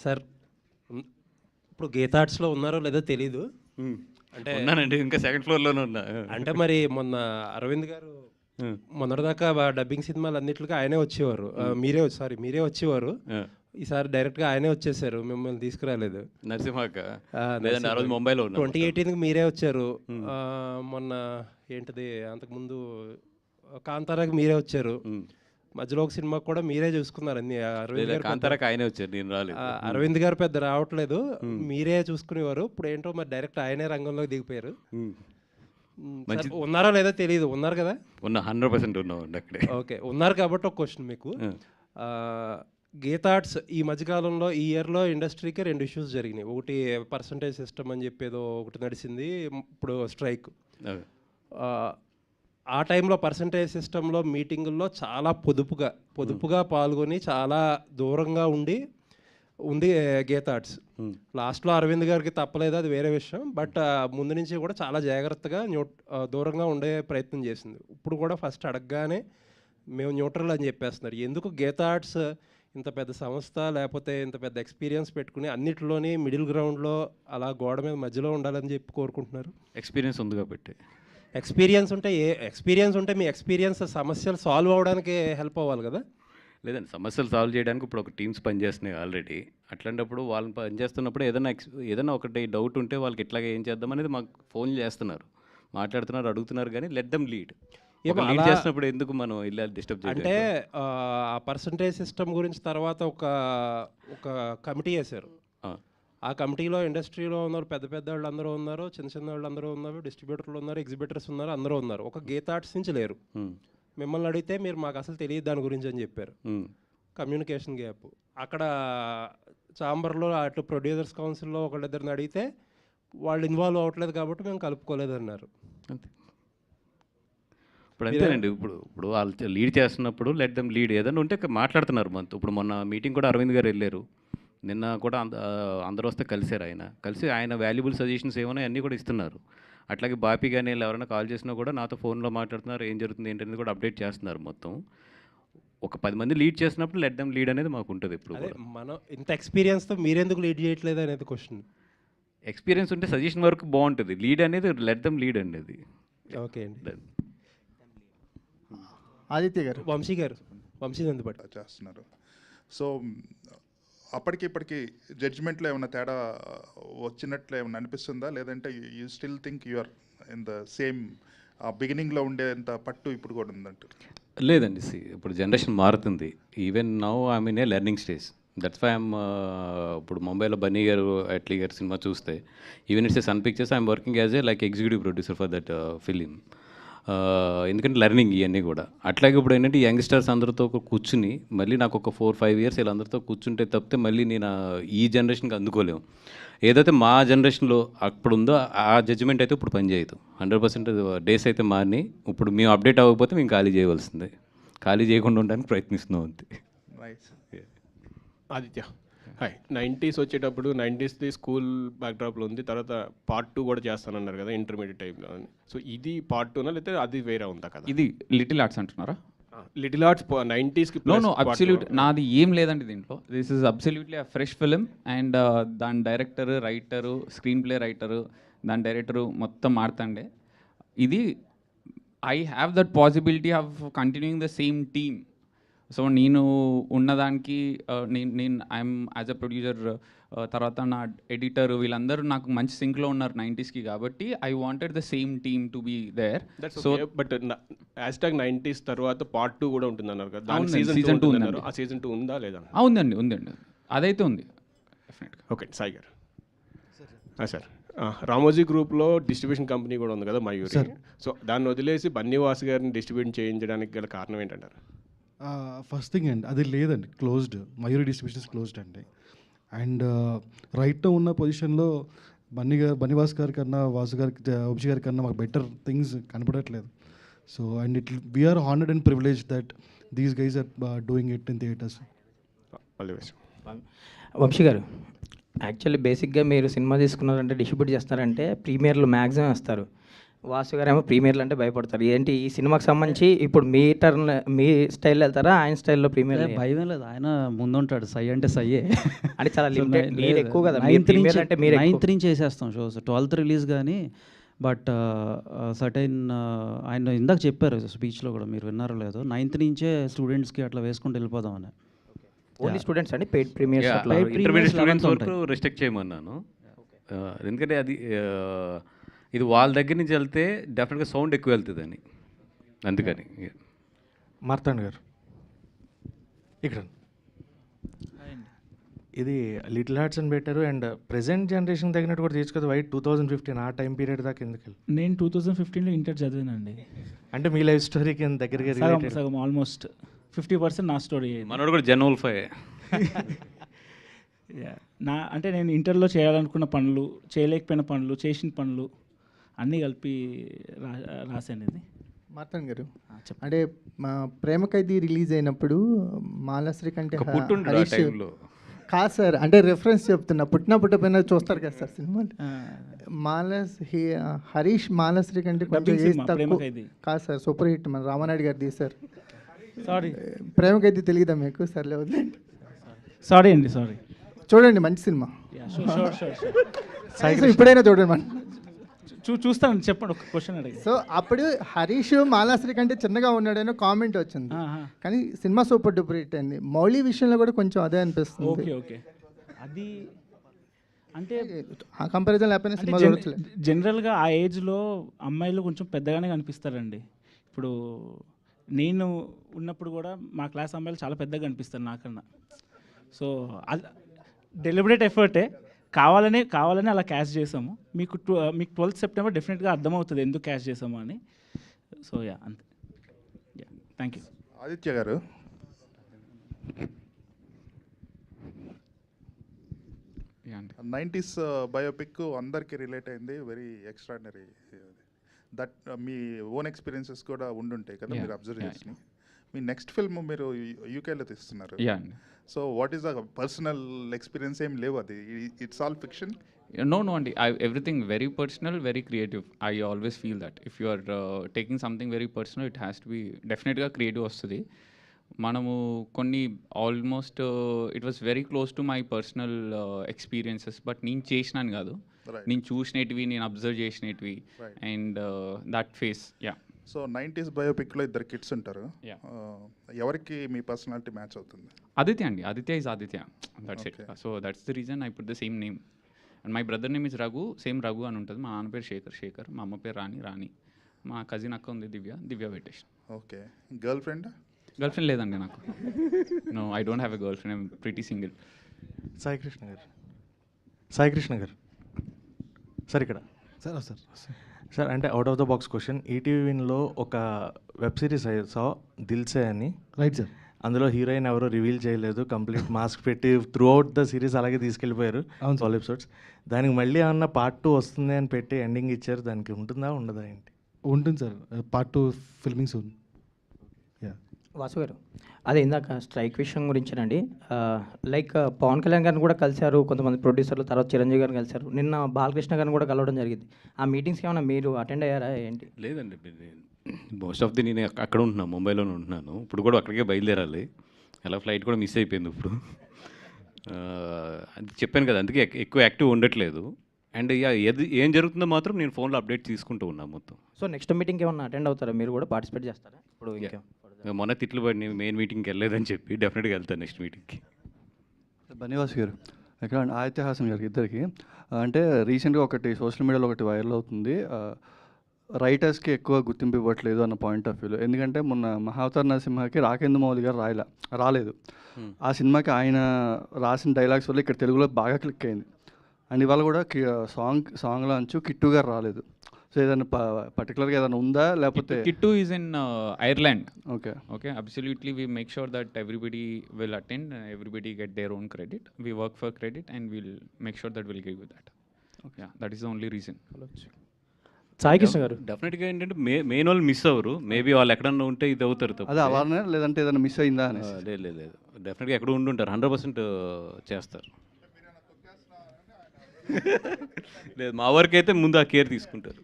Sir ఇప్పుడు గీతార్ట్స్లో ఉన్నారో లేదో తెలీదు. అంటే ఉన్నానండి ఇంకా సెకండ్ ఫ్లోర్లోనే ఉన్నా. అంటే మరి మొన్న అరవింద్ గారు మొన్నటిదాకా డబ్బింగ్ సినిమాలు అన్నిటికీ ఆయనే వచ్చేవారు. మీరే సారీ మీరే వచ్చేవారు. ఈసారి డైరెక్ట్గా ఆయనే వచ్చేసారు మిమ్మల్ని తీసుకురాలేదు. నరసింహక్క. ఆ, రోజు ముంబైలో ట్వంటీ ఎయిటీన్కి మీరే వచ్చారు. మొన్న ఏంటిది అంతకుముందు కాంతారాకి మీరే వచ్చారు. మధ్యలో ఒక సినిమా కూడా మీరే చూసుకున్నారు. అన్ని అరవింద్ గారు ఆయనే వచ్చారు నేను రాలేదు. అరవింద్ గారు పెద్ద రావట్లేదు. మీరే చూసుకునేవారు. ఇప్పుడు ఏంటో మరి డైరెక్ట్ ఆయనే రంగంలోకి దిగిపోయారు. ఉన్నారో లేదో తెలియదు ఉన్నారు కదా? ఉన్నా హండ్రెడ్ పర్సెంట్ ఉన్నామండి అక్కడే. ఓకే ఉన్నారు కాబట్టి ఒక క్వశ్చన్ మీకు. గీతార్ట్స్ ఈ మధ్యకాలంలో ఈ ఇయర్లో ఇండస్ట్రీకి రెండు ఇష్యూస్ జరిగినాయి. ఒకటి పర్సంటేజ్ సిస్టమ్ అని చెప్పి ఏదో ఒకటి నడిచింది. ఇప్పుడు స్ట్రైక్. ఆ టైంలో పర్సంటేజ్ సిస్టంలో మీటింగుల్లో చాలా పొదుపుగా పొదుపుగా పాల్గొని చాలా దూరంగా ఉండి ఉంది గీతార్ట్స్ Hmm. లాస్ట్లో అరవింద్ గారికి తప్పలేదు అది వేరే విషయం. బట్ ముందు నుంచి కూడా చాలా జాగ్రత్తగా న్యూట్ ఆ, దూరంగా ఉండే ప్రయత్నం చేసింది. ఇప్పుడు కూడా ఫస్ట్ అడగగానే మేము న్యూట్రల్ అని చెప్పేస్తున్నారు. ఎందుకు గీతా ఆర్ట్స్ ఇంత పెద్ద సంస్థ లేకపోతే ఇంత పెద్ద ఎక్స్పీరియన్స్ పెట్టుకుని అన్నిటిలోని మిడిల్ గ్రౌండ్లో అలా గోడ మీద మధ్యలో ఉండాలని చెప్పి కోరుకుంటున్నారు? ఎక్స్పీరియన్స్ ఉంది కాబట్టి ఎక్స్పీరియన్స్ ఉంటే ఏ ఎక్స్పీరియన్స్ ఉంటే మీ ఎక్స్పీరియన్స్ సమస్యలు సాల్వ్ అవ్వడానికి హెల్ప్ అవ్వాలి కదా? లేదండి సమస్యలు సాల్వ్ చేయడానికి ఇప్పుడు ఒక టీమ్స్ పనిచేస్తున్నాయి ఆల్రెడీ అట్లాంటప్పుడు వాళ్ళని పనిచేస్తున్నప్పుడు ఏదైనా ఎక్స్ ఏదైనా ఒకటి డౌట్ ఉంటే వాళ్ళకి ఇట్లాగే ఏం చేద్దాం అనేది మాకు ఫోన్ చేస్తున్నారు. మాట్లాడుతున్నారు అడుగుతున్నారు కానీ లెట్ దమ్ లీడ్ లీడ్ చేస్తున్నప్పుడు ఎందుకు మనం ఇలా డిస్టర్బ్ అంటే ఆ పర్సంటేజ్ సిస్టమ్ గురించి తర్వాత ఒక ఒక కమిటీ వేశారు ఆ కమిటీలో ఇండస్ట్రీలో ఉన్నారు పెద్ద పెద్ద వాళ్ళు అందరూ ఉన్నారు చిన్న చిన్న వాళ్ళు అందరూ ఉన్నారు డిస్ట్రిబ్యూటర్లు ఉన్నారు ఎగ్జిబిటర్స్ ఉన్నారు అందరూ ఉన్నారు. ఒక గీత ఆర్ట్స్ నుంచి లేరు. మిమ్మల్ని అడిగితే మీరు మాకు అసలు తెలియదు దాని గురించి అని చెప్పారు. Communication gap. అక్కడ చాంబర్లో అటు ప్రొడ్యూసర్స్ కౌన్సిల్లో ఒకళ్ళిద్దరిని అడిగితే వాళ్ళు ఇన్వాల్వ్ అవ్వట్లేదు కాబట్టి మేము కలుపుకోలేదు అన్నారు అంతే. ఇప్పుడు అంతేనండి. ఇప్పుడు ఇప్పుడు వాళ్ళు లీడ్ చేస్తున్నప్పుడు లెట్ దమ్ లీడ్. ఏదైనా ఉంటే మాట్లాడుతున్నారు మనతో. ఇప్పుడు మొన్న మీటింగ్ కూడా అరవింద్ గారు వెళ్ళారు. నిన్న కూడా అందరూ వస్తే కలిశారు ఆయన. కలిసి ఆయన వాల్యుబుల్ సజెషన్స్ ఏమైనా అన్నీ కూడా ఇస్తున్నారు. అట్లాగే బాపీ కానీ వీళ్ళు ఎవరైనా కాల్ చేసినా కూడా నాతో ఫోన్లో మాట్లాడుతున్నారు ఏం జరుగుతుంది ఏంటనేది కూడా అప్డేట్ చేస్తున్నారు మొత్తం. ఒక పది మంది లీడ్ చేసినప్పుడు లెట్ దమ్ లీడ్ అనేది మాకు ఉంటుంది ఇప్పుడు మనం ఇంత ఎక్స్పీరియన్స్తో మీరెందుకు లీడ్ చేయట్లేదు అనేది క్వశ్చన్ ఎక్స్పీరియన్స్ ఉంటే సజెషన్ వరకు బాగుంటుంది. లీడ్ అనేది లెట్ దమ్ లీడ్ అండి అది ఓకే అండి. ఆదిత్య గారు. వంశీ గారు. వంశీ చేస్తున్నారు. సో అప్పటికి ఇప్పటికి జడ్జిమెంట్లో ఏమైనా తేడా వచ్చినట్లు ఏమైనా అనిపిస్తుందా? లేదంటే you still think you're in the same బిగినింగ్లో ఉండేంత పట్టు ఇప్పుడు కూడా ఉందంట లేదండి సి ఇప్పుడు జనరేషన్ మారుతుంది. Even now I mean a learning stage that's why I'm ఇప్పుడు ముంబైలో బన్నీ గారు అట్లీ గారు సినిమా చూస్తే even it's Sun Pictures I'm working as a like executive producer for that film ఎందుకంటే లెర్నింగ్ ఇవన్నీ కూడా. అట్లాగే ఇప్పుడు ఏంటంటే యంగ్స్టర్స్ అందరితో ఒక కూర్చుని మళ్ళీ నాకు ఒక ఫోర్ ఫైవ్ ఇయర్స్ వీళ్ళందరితో కూర్చుంటే తప్పితే మళ్ళీ నేను ఈ జనరేషన్కి అందుకోలేము. ఏదైతే మా జనరేషన్లో అప్పుడు ఉందో ఆ జడ్జిమెంట్ అయితే ఇప్పుడు పనిచేయదు. హండ్రెడ్ పర్సెంట్ డేస్ అయితే మారినాయి. ఇప్పుడు మేము అప్డేట్ అవ్వకపోతే మేము ఖాళీ చేయవలసిందే. ఖాళీ చేయకుండా ఉండడానికి ప్రయత్నిస్తున్నాం అంతే. ఆదిత్య. హాయ్ నైంటీస్ వచ్చేటప్పుడు నైంటీస్ది స్కూల్ బ్యాక్డ్రాప్లో ఉంది. తర్వాత పార్ట్ టూ కూడా చేస్తానన్నారు కదా ఇంటర్మీడియట్ టైంలో అని. సో ఇది పార్ట్ టూనా లేకపోతే అది వేరే ఉందా కదా? ఇది లిటిల్ ఆర్ట్స్ అంటున్నారా? లిటిల్ ఆర్ట్స్ నైంటీస్కి నో నో అబ్సల్యూట్ నాది ఏం లేదండి దీంట్లో. This is absolutely a fresh film and దాని director writer screenplay writer దాని డైరెక్టరు మొత్తం మారుతండే ఇది I have that possibility of continuing the same team so నేను ఉన్నదానికి uh, నేను నేను ఐఎమ్ యాజ్ అ ప్రొడ్యూసర్ తర్వాత నా ఎడిటర్ వీళ్ళందరూ నాకు మంచి సింక్లో ఉన్నారు నైంటీస్కి కాబట్టి I wanted the same team to be there. So but hashtag nineties తర్వాత పార్ట్ టూ కూడా ఉంటుంది అన్నారు కదా సీజన్ టూ. ఆ సీజన్ టూ ఉందా లేదా? ఆ, ఉందండి ఉందండి. అదైతే ఉంది. ఓకే సాయి గారు. సార్. రామోజీ గ్రూప్లో డిస్ట్రిబ్యూషన్ కంపెనీ కూడా ఉంది కదా మయూరి. సో దాన్ని వదిలేసి బన్నీవాస్ గారిని డిస్ట్రిబ్యూట్ చేయించడానికి గల కారణం ఏంటంటారు? ఫస్ట్ థింగ్ అండి అది లేదండి క్లోజ్డ్ మయూరి డిస్ట్రిబ్యూషన్స్ క్లోజ్డ్ అండి. అండ్ రైట్లో ఉన్న పొజిషన్లో బన్నీ గారు బన్నీవాస్ గారి కన్నా వాసు గారికి వంశీ గారి కన్నా మాకు బెటర్ థింగ్స్ కనపడట్లేదు. So and it we're honoured and privilege that these guys are doing it in theatres Vamsi garu actually బేసిక్గా మీరు సినిమా తీసుకున్నారంటే డిస్ట్రిబ్యూట్ చేస్తారంటే ప్రీమియర్లు మ్యాక్సిమం వేస్తారు. వాసు గారు ఏమో ప్రీమియర్లు అంటే భయపడతారు. ఏంటి? ఈ సినిమాకి సంబంధించి ఇప్పుడు మీ టర్న్ మీ స్టైల్ వెళ్తారా? ఆయన స్టైల్లో ప్రీమియర్ భయం లేదు. ఆయన ముందుంటాడు. సై అంటే సయ్యే అంటే చాలా లిమిటెడ్ మీరు ఎక్కువ కదా. నైన్త్ నుంచి అంటే మీరు నైన్త్. నుంచి వేసేస్తాం షోస్. ట్వెల్త్ రిలీజ్ కానీ బట్ సర్టైన్ ఆయన ఇందాక చెప్పారు స్పీచ్లో కూడా మీరు విన్నారో లేదో. నైన్త్ నుంచే స్టూడెంట్స్కి అట్లా వేసుకుంటూ వెళ్ళిపోదామని. ఓన్లీ స్టూడెంట్స్ అండి? Paid Paid intermediate students 11th వరకు రిస్ట్రిక్ట్ చేయమన్నాను. ఎందుకంటే అది ఇది వాళ్ళ దగ్గర నుంచి వెళ్తే డెఫినెట్గా సౌండ్ ఎక్కువ వెళ్తుంది అని అందుకని మార్తాండ్ గారు. ఇక్కడ. ఇది లిటిల్ హార్ట్స్ అని పెట్టారు అండ్ ప్రెసెంట్ జనరేషన్ తగినట్టు కూడా తీసుకోదు. వైట్ టూ థౌజండ్ ఫిఫ్టీన్ ఆ టైం పీరియడ్ దాకా ఎందుకు వెళ్ళి నేను టూ థౌజండ్ ఫిఫ్టీన్లో ఇంటర్ చదివానండి. అంటే మీ లైఫ్ స్టోరీకి ఎంత దగ్గరగా సగం ఆల్మోస్ట్ ఫిఫ్టీ పర్సెంట్ నా స్టోరీ మనోడు కూడా జనరల్ ఫైవ్ నా అంటే నేను ఇంటర్లో చేయాలనుకున్న పనులు చేయలేకపోయిన పనులు చేసిన పనులు అన్నీ కలిపి రా రాశాను ఇది. మార్తన్ గారు. అంటే మా ప్రేమ ఖైదీ రిలీజ్ అయినప్పుడు మాలశ్రీ కంటే హరీష్ టైంలో. కాదు సార్ అంటే రెఫరెన్స్ చెప్తున్నా. పుట్టిన పుట్టపోయినా చూస్తారు కదా సార్ సినిమాలు ఆ, మాలస్ హి హరీష్ మాలశ్రీ కంటే కొంచెం సినిమా. కాదు సార్ సూపర్ హిట్ మన రామానాయుడు గారు తీశారు సారీ. ప్రేమ ఖైదీ తెలియదా మీకు సర్లే వదిలేండి సారీ అండి సారీ. చూడండి మంచి సినిమా. ఇప్పుడైనా చూడండి మన. చూ చూస్తాను చెప్పండి ఒక క్వశ్చన్ అడిగి. సో అప్పుడు హరీష్ మాలాశ్రీ కంటే చిన్నగా ఉన్నాడని కామెంట్ వచ్చింది. కానీ సినిమా సూపర్ డూపర్ హిట్ అయింది. మౌళి విషయంలో కూడా కొంచెం అదే అనిపిస్తుంది. Okay okay. అది అంటే ఆ కంపారిజన్ లేకపోయినా సినిమా చూడొచ్చులే. జనరల్గా ఆ ఏజ్లో అమ్మాయిలు కొంచెం పెద్దగానే కనిపిస్తారండి. ఇప్పుడు నేను ఉన్నప్పుడు కూడా మా క్లాస్ అమ్మాయిలు చాలా పెద్దగా కనిపిస్తారు నాకన్నా. సో అది డెలిబరేట్ ఎఫర్టే కావాలనే కావాలని అలా క్యాష్ చేసాము. మీకు ట్వ మీకు ట్వెల్త్ సెప్టెంబర్ డెఫినెట్గా అర్థమవుతుంది ఎందుకు క్యాష్ చేసాము అని. సో యా అంతే. Yeah thank you Aditya garu. Nineties biopic అందరికీ రిలేట్ అయింది. Very extraordinary that me own experiences కూడా ఉండుంటాయి కదా మీరు అబ్జర్వ్ yeah, చేసి మీ నెక్స్ట్ ఫిల్మ్ మీరు యూకేలో తీస్తున్నారు. So what is the personal experience ఏం లేవు అది. It's all fiction no no అండి. I everything very personal very creative I always feel that if you are taking something very personal it has to be డెఫినెట్గా creative వస్తుంది. మనము కొన్ని almost it was very close to my personal experiences but నేను చేసినాను కాదు. నేను చూసినవి నేను అబ్జర్వ్ చేసినవి. And that phase yeah so nineties బయోపిక్లో ఇద్దరు కిడ్స్ ఉంటారు. ఎవరికి మీ పర్సనాలిటీ మ్యాచ్ అవుతుంది? ఆదిత్య అండి. Aditya is Aditya. That's it. So that's the reason I put the same name and my brother name is Raghu same Raghu అని ఉంటుంది. మా నాన్న పేరు శేఖర్ శేఖర్ మా అమ్మ పేరు రాణి రాణి మా కజిన్ అక్క ఉంది Divya Divya Venkatesh okay girlfriend girlfriend లేదండి నాకు. No I don't have a girlfriend I'm pretty single Sai Krishna garu. Sai Krishna garu. Sir ఇక్కడ. సార్ సార్ సార్ అంటే out of the box question ETV విన్లో ఒక web series సా దిల్సే అని. Right sir అందులో heroine ఎవరో reveal చేయలేదు complete mask పెట్టి throughout the series అలాగే తీసుకెళ్ళిపోయారు. ట్వెల్వ్ ఎపిసోడ్స్ దానికి మళ్ళీ ఏమన్నా పార్ట్ టూ వస్తుంది అని పెట్టి ఎండింగ్ ఇచ్చారు దానికి ఉంటుందా ఉండదా ఏంటి? ఉంటుంది sir part two filming soon yeah Vasu garu అదే ఇందాక స్ట్రైక్ విషయం గురించేనండి. లైక్ పవన్ కళ్యాణ్ గారిని కూడా కలిశారు కొంతమంది ప్రొడ్యూసర్లు తర్వాత చిరంజీవి గారిని కలిశారు. నిన్న బాలకృష్ణ గారిని కూడా కలవడం జరిగింది. ఆ మీటింగ్స్కి ఏమైనా మీరు అటెండ్ అయ్యారా ఏంటి? లేదండి మోస్ట్ ఆఫ్ ది నేను అక్క- అక్కడ ఉంటున్నాను ముంబైలోనే ఉంటున్నాను. ఇప్పుడు కూడా అక్కడికే బయలుదేరాలి. అలా ఫ్లైట్ కూడా మిస్ అయిపోయింది ఇప్పుడు. అది చెప్పాను కదా అందుకే ఎక్- ఎక్కువ యాక్టివ్ ఉండట్లేదు. అండ్ ఏది ఏం జరుగుతుందో మాత్రం నేను ఫోన్లో అప్డేట్ తీసుకుంటూ ఉన్నాను మొత్తం. సో నెక్స్ట్ మీటింగ్కి ఏమన్నా అటెండ్ అవుతారా? మీరు కూడా పార్టిసిపేట్ చేస్తారా? ఇప్పుడు ఇంకా మొన్న తిట్లు పడి మెయిన్ మీటింగ్కి వెళ్ళలేదని చెప్పి డెఫినెట్గా వెళ్తాను నెక్స్ట్ మీటింగ్కి బనివాస్ గారు ఎక్కడ అంటే ఆదిత్య హాసన్ గారికి ఇద్దరికి అంటే రీసెంట్గా ఒకటి సోషల్ మీడియాలో ఒకటి వైరల్ అవుతుంది. రైటర్స్కి ఎక్కువ గుర్తింపు ఇవ్వట్లేదు అన్న పాయింట్ ఆఫ్ వ్యూలో ఎందుకంటే మొన్న మహావతార్ నరసింహకి రాకేంద్ర మౌలి గారు రాయల రాలేదు. ఆ సినిమాకి ఆయన రాసిన డైలాగ్స్ వల్ల ఇక్కడ తెలుగులో బాగా క్లిక్ అయింది. అండ్ ఇవాళ కూడా సాంగ్ సాంగ్లో అంచు కిట్టు గారు రాలేదు. సో ఏదైనా పర్టికులర్గా ఏదైనా ఉందా? లేకపోతే Kittu is in Ireland okay okay absolutely we make sure that everybody will attend everybody get their own credit we work for credit and will make sure that will give you that okay that is the only reason Sai Krishna garu డెఫినెట్గా ఏంటంటే మే main వాళ్ళు miss అవ్వరు. Maybe వాళ్ళు ఎక్కడన్నా ఉంటే ఇది అవుతారు తప్ప. అదే అలానే లేదంటే ఏదైనా మిస్ అయిందా అని లేదు లేదు లేదు. డెఫినెట్గా ఎక్కడ ఉండి ఉంటారు. హండ్రెడ్ పర్సెంట్ చేస్తారు. లేదు మా వరకు అయితే ముందు ఆ కేర్ తీసుకుంటారు.